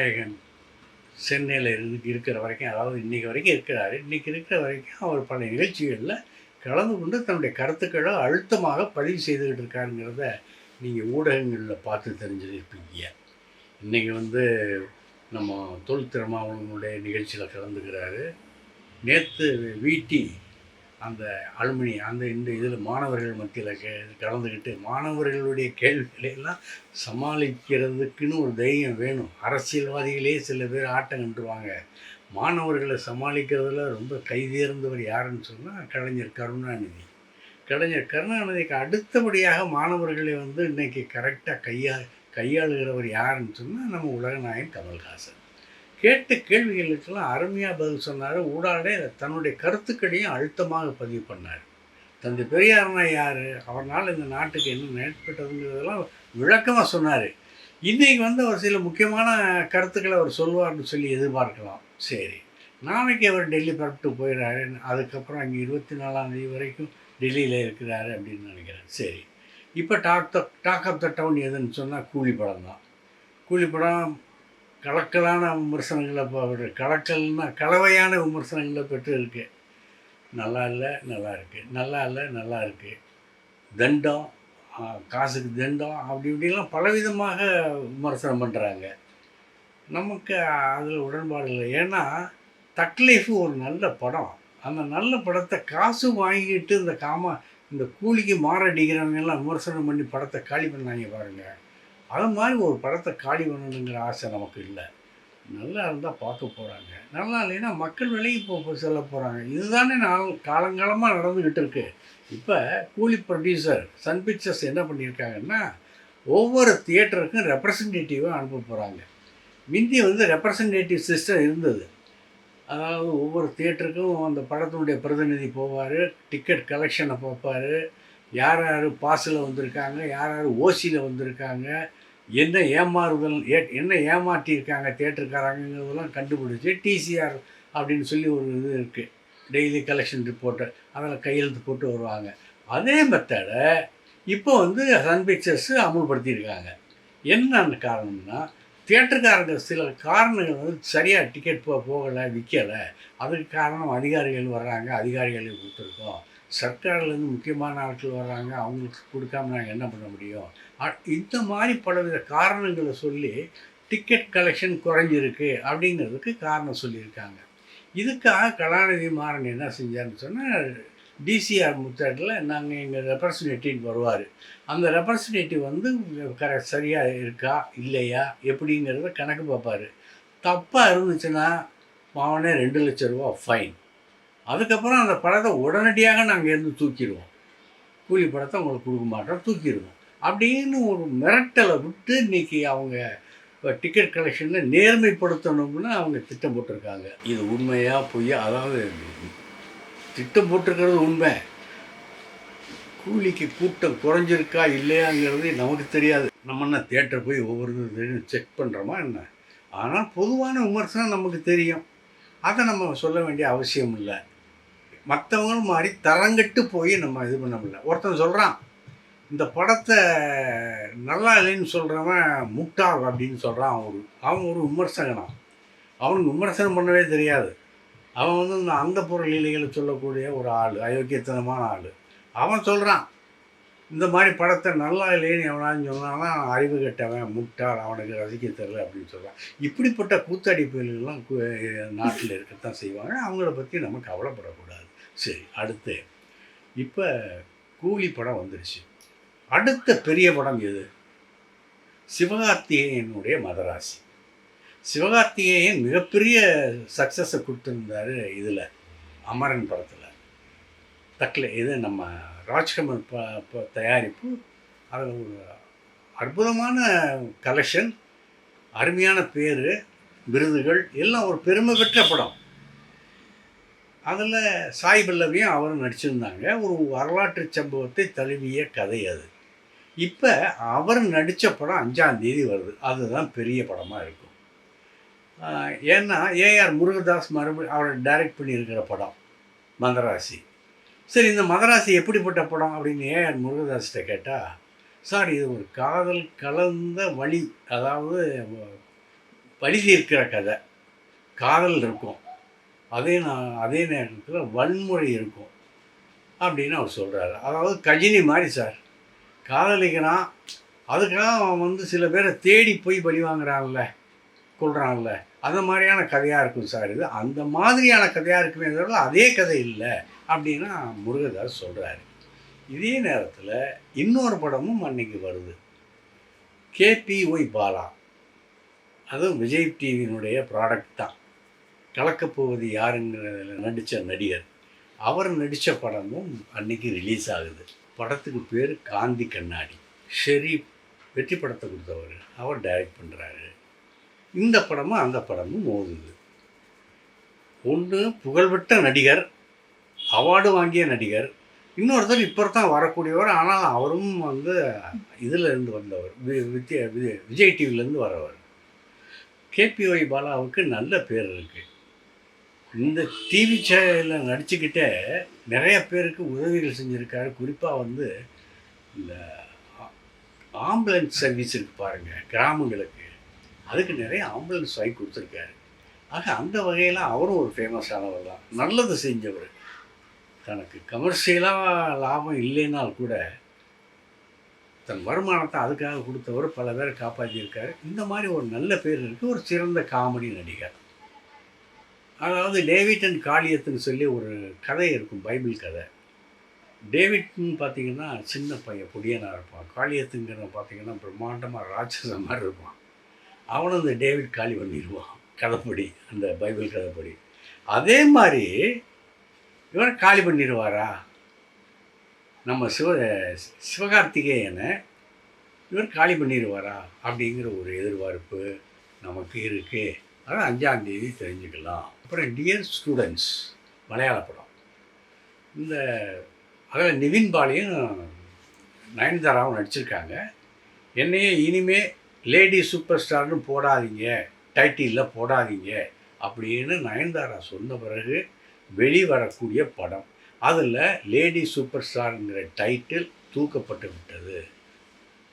நாயகன் சென்னையில் இருந்து இருக்கிற வரைக்கும் அதாவது இன்றைக்கி வரைக்கும் இருக்கிறாரு. இன்றைக்கி இருக்கிற வரைக்கும் அவர் பல நிகழ்ச்சிகளில் கலந்து கொண்டு தன்னுடைய கருத்துக்களை அழுத்தமாக பதிவு செய்துக்கிட்டு இருக்காருங்கிறத நீங்கள் ஊடகங்களில் பார்த்து தெரிஞ்சிருப்பீங்க. இன்றைக்கி வந்து நம்ம தொல் திருமாவளவனுடைய நிகழ்ச்சியில் கலந்துக்கிறாரு. நேற்று வீட்டி அந்த அலுமினி அந்த இந்த இதில் மாணவர்கள் மத்தியில் கே கலந்துக்கிட்டு மாணவர்களுடைய கேள்விகளை எல்லாம் சமாளிக்கிறதுக்குன்னு ஒரு தைரியம் வேணும். அரசியல்வாதிகளே சில பேர் ஆட்டம் கண்டுருவாங்க. மாணவர்களை சமாளிக்கிறதுல ரொம்ப கைதேர்ந்தவர் யாருன்னு சொன்னால் கலைஞர் கருணாநிதி. கலைஞர் கருணாநிதிக்கு அடுத்தபடியாக மாணவர்களை வந்து இன்றைக்கி கரெக்டாக கையா கையாளுகிறவர் யாருன்னு சொன்னால் நம்ம உலகநாயகன் கமல்ஹாசன். கேட்ட கேள்விகளுக்கெல்லாம் அருமையாக பதில் சொன்னார். ஊடாடே தன்னுடைய கருத்துக்களையும் அழுத்தமாக பதிவு பண்ணார். தந்தை பெரியார்னா யார்? அவரால் இந்த நாட்டுக்கு என்ன ஏற்பட்டதுங்கிறதெல்லாம் விளக்கமாக சொன்னார். இன்றைக்கி வந்து அவர் சில முக்கியமான கருத்துக்களை அவர் சொல்லுவார்னு சொல்லி எதிர்பார்க்கலாம். சரி. நாளைக்கு அவர் டெல்லி பரப்பிட்டு போயிடுறாரு அதுக்கப்புறம் அங்கே இருபத்தி நாலாம் தேதி வரைக்கும் டெல்லியில் இருக்கிறாரு அப்படின்னு நினைக்கிறேன். சரி. இப்போ talk the talk of the town எதுன்னு சொன்னால் கூலி படம் தான் கூலி படம் கலக்கலான விமர்சனங்களை இப்போ கலக்கல்னா கலவையான விமர்சனங்களை பெற்று இருக்கு நல்லா இல்லை நல்லா இருக்குது நல்லா இல்லை நல்லா இருக்குது தண்டம் காசுக்கு தண்டம் அப்படி இப்படிலாம் பலவிதமாக விமர்சனம் பண்ணுறாங்க நமக்கு அதில் உடன்பாடு இல்லை. ஏன்னா தக்லீஃபு ஒரு நல்ல படம். அந்த நல்ல படத்தை காசு வாங்கிட்டு இந்த காமா இந்த கூலிக்கு மாரடிக்கிறவங்க எல்லாம் விமர்சனம் பண்ணி படத்தை காலி பண்ணாங்க பாருங்கள் அது மாதிரி ஒரு படத்தை காடி வேணுங்கிற ஆசை நமக்கு இல்லை. நல்லா இருந்தால் பார்க்க போகிறாங்க நல்லா இல்லைன்னா மக்கள் விலை இப்போ செல்ல போகிறாங்க இதுதானே நான் காலங்காலமாக நடந்துக்கிட்டு இருக்கு. இப்போ கூலி ப்ரொடியூசர் சன் பிக்சர்ஸ் என்ன பண்ணியிருக்காங்கன்னா ஒவ்வொரு தியேட்டருக்கும் ரெப்ரசன்டேட்டிவாக அனுப்ப போகிறாங்க முந்தி வந்து ரெப்ரசன்டேட்டிவ் சிஸ்டம் இருந்தது. அதாவது ஒவ்வொரு தியேட்டருக்கும் அந்த படத்தினுடைய பிரதிநிதி போவார் டிக்கெட் கலெக்ஷனை பார்ப்பார். யார் யார் பாஸில் வந்திருக்காங்க யார் யார் ஓசியில் வந்திருக்காங்க என்ன ஏமாறுதல் ஏ என்ன ஏமாற்றியிருக்காங்க தேட்டருக்காரங்கிறதெல்லாம் கண்டுபிடிச்சி டிசிஆர் அப்படின்னு சொல்லி ஒரு இது இருக்குது டெய்லி கலெக்ஷன் ரிப்போர்ட்டு அதில் கையெழுத்து போட்டு வருவாங்க. அதே மெத்தடை இப்போ வந்து சன் பிக்சர்ஸ் அமுல்படுத்தியிருக்காங்க. என்னன்னு காரணம்னா தேட்டருக்காரங்க சில காரணங்கள் வந்து சரியாக டிக்கெட் போ போகலை விற்கலை. அதுக்கு காரணம் அதிகாரிகள் வர்றாங்க அதிகாரிகளுக்கு கொடுத்துருக்கோம் சர்க்கார்லேருந்து முக்கியமான ஆட்கள் வர்றாங்க அவங்களுக்கு கொடுக்காம நாங்கள் என்ன பண்ண முடியும்? இந்த மாதிரி பலவித காரணங்களை சொல்லி டிக்கெட் கலெக்ஷன் குறைஞ்சிருக்கு அப்படிங்கிறதுக்கு காரணம் சொல்லியிருக்காங்க. இதுக்காக கலாநிதி மாறன் என்ன செஞ்சாருன்னு சொன்னால் டிசிஆர் முத்தாட்டில் நாங்கள் எங்கள் ரெப்ரசன்டேட்டிவ் வருவார். அந்த ரெப்ரசன்டேட்டிவ் வந்து கர சரியாக இருக்கா இல்லையா எப்படிங்கிறத கணக்கு பார்ப்பாரு. தப்பாக இருந்துச்சுன்னா அவனே ரெண்டு லட்ச ரூபா ஃபைன் அதுக்கப்புறம் அந்த படத்தை உடனடியாக நாங்கள் இருந்து தூக்கிடுவோம். கூலி படத்தை உங்களுக்கு கொடுக்க மாட்டோம் தூக்கிடுவோம். அப்படின்னு ஒரு மிரட்டலை விட்டு இன்னைக்கு அவங்க டிக்கெட் கலெக்ஷனில் நேர்மைப்படுத்தணும்னு அவங்க திட்டம் போட்டிருக்காங்க. இது உண்மையாக பொய்யா? அதாவது திட்டம் போட்டிருக்கிறது உண்மை. கூலிக்கு கூட்டம் குறைஞ்சிருக்கா இல்லையாங்கிறது நமக்கு தெரியாது. நம்ம என்ன தேட்டர் போய் ஒவ்வொரு செக் பண்ணுறோமா என்ன? ஆனால் பொதுவான விமர்சனம் நமக்கு தெரியும். அதை நம்ம சொல்ல வேண்டிய அவசியம் இல்லை. மற்றவங்களும் மாதிரி தரங்கட்டு போய் நம்ம இது பண்ண முடியல. ஒருத்தன் சொல்கிறான் இந்த படத்தை நல்லா இல்லைன்னு சொல்கிறவன் முட்டாள் அப்படின்னு சொல்கிறான் அவன் ஒரு அவன் ஒரு விமர்சகனா அவனுக்கு விமர்சனம் பண்ணவே தெரியாது. அவன் வந்து இந்த அந்த பொருள் லீலைகளை சொல்லக்கூடிய ஒரு ஆள் அயோக்கியத்தனமான ஆள். அவன் சொல்கிறான் இந்த மாதிரி படத்தை நல்லா இல்லைன்னு எவனாலும் சொன்னான்னா அறிவு கெட்டவன் முட்டாள் அவனுக்கு ரசிக்க தெரில அப்படின்னு சொல்கிறான் இப்படிப்பட்ட கூத்தடிப்புகள்லாம் நாட்டில் இருக்கத்தான் செய்வாங்க. அவங்கள பற்றி நம்ம கவலைப்படக்கூடாது. சரி அடுத்து. இப்போ கூலி படம் வந்துடுச்சு அடுத்த பெரிய படம் எது? சிவகார்த்திகேயனுடைய மதராசி. சிவகார்த்திகேயன் மிகப்பெரிய சக்ஸஸை கொடுத்துருந்தாரு இதில் அமரன் படத்தில். தக்கில் இது நம்ம ராஜ்கமல் ப ப- தயாரிப்பு. அது ஒரு அற்புதமான கலெக்ஷன் அருமையான பேர் விருதுகள் எல்லாம் ஒரு பெருமை பெற்ற படம். அதில் சாய் பல்லவியும் அவரும் நடிச்சிருந்தாங்க. ஒரு வரலாற்று சம்பவத்தை தழுவிய கதை அது. இப்போ அவர் நடித்த படம் அஞ்சாம் தேதி வருது. அதுதான் பெரிய படமாக இருக்கும். ஏன்னா ஏஆர் முருகதாஸ் மறுபடியும் அவரை டைரக்ட் பண்ணியிருக்கிற படம் மதராசி. சரி இந்த மதராசி எப்படிப்பட்ட படம் அப்படின்னு ஏஆர் முருகதாஸ்கிட்ட கேட்டால் சார் இது ஒரு காதல் கலந்த வழி அதாவது வழி தீர்க்கிற கதை. காதல் இருக்கும். அதே நான் அதே நேரத்தில் வன்முறை இருக்கும். அப்படின்னு அவர் சொல்கிறாரு அதாவது கஜினி மாதிரி சார். காதலிக்கிறான் அதுக்காக அவன் வந்து சில பேரை தேடி போய் பலி வாங்குறான்ல கொள்றான்ல அந்த மாதிரியான கதையாக இருக்கும் சார் இது. அந்த மாதிரியான கதையாக இருக்குமே தவிர அதே கதை இல்லை அப்படின்னா முருகதாஸ் சொல்கிறாரு இதே நேரத்தில் இன்னொரு படமும் அன்னைக்கு வருது. கேபிஒய் பாலா. அதுவும் விஜய் டிவியினுடைய ப்ராடக்ட் தான். கலக்கப்போவது யாருங்கிறதில் நடித்த நடிகர். அவர் நடித்த படமும் அன்னைக்கு ரிலீஸ் ஆகுது. படத்துக்கு பேர் காந்தி கண்ணாடி. ஷெரீப் வெற்றி படத்தை கொடுத்தவர். அவர் டைரக்ட் பண்ணுறாரு இந்த படமும் அந்த படமும் மோதுது. ஒன்று புகழ்பெற்ற நடிகர் அவார்டு வாங்கிய நடிகர் இன்னொருத்தர் இப்போ தான் வரக்கூடியவர் ஆனால் அவரும் வந்து இதிலேருந்து வந்தவர். வி- வித்ய விஜய் டிவிலேருந்து வரவர். கேபிஒய் பாலாவுக்கு நல்ல பேர் இருக்குது இந்த டிவி சேனலில் நடிச்சுக்கிட்டே நிறைய பேருக்கு உதவிகள் செஞ்சுருக்காரு. குறிப்பாக வந்து இந்த ஆம்புலன்ஸ் சர்வீஸ் இருக்கு பாருங்கள் கிராமங்களுக்கு. அதுக்கு நிறைய ஆம்புலன்ஸ் வாங்கி கொடுத்துருக்காரு. ஆக அந்த வகையில் அவரும் ஒரு ஃபேமஸானவர் தான். நல்லது செஞ்சவர். தனக்கு கமர்ஷியலாக லாபம் இல்லைனால் கூட தன் வருமானத்தை அதுக்காக கொடுத்தவர் பல பேரை காப்பாற்றியிருக்காரு இந்த மாதிரி ஒரு நல்ல பேர் இருக்குது ஒரு சிறந்த காமெடி நடிகர். அதாவது டேவிட் அண்ட் காளியத்துன்னு சொல்லி ஒரு கதை இருக்கும் பைபிள் கதை. டேவிட்னு பார்த்தீங்கன்னா சின்ன பையன் பொடியனாக இருப்பான். காளியத்துங்கிற பார்த்தீங்கன்னா பிரம்மாண்டமாக ராட்சச மாதிரி இருப்பான். அவனும் இந்த டேவிட் காலி பண்ணிடுவான் கதைப்படி அந்த பைபிள் கதைப்படி. அதே மாதிரி இவர் காலி பண்ணிடுவாரா? நம்ம சிவ சிவகார்த்திகேயனை இவர் காலி பண்ணிடுவாரா? அப்படிங்கிற ஒரு எதிர்பார்ப்பு நமக்கு இருக்குது அதான் அஞ்சாந்தேதி தெரிஞ்சுக்கலாம். அப்புறம் டியர் ஸ்டூடெண்ட்ஸ் மலையாள படம் இந்த அதில் நிவின் பாலியும் நயன்தாராவும் நடிச்சிருக்காங்க. என்னையே இனிமே லேடி சூப்பர் ஸ்டார்னு போடாதீங்க டைட்டிலில் போடாதீங்க அப்படின்னு நயன்தாரா சொன்ன பிறகு வெளிவரக்கூடிய படம். அதில் லேடி சூப்பர் ஸ்டார்ங்கிற டைட்டில் தூக்கப்பட்டு விட்டது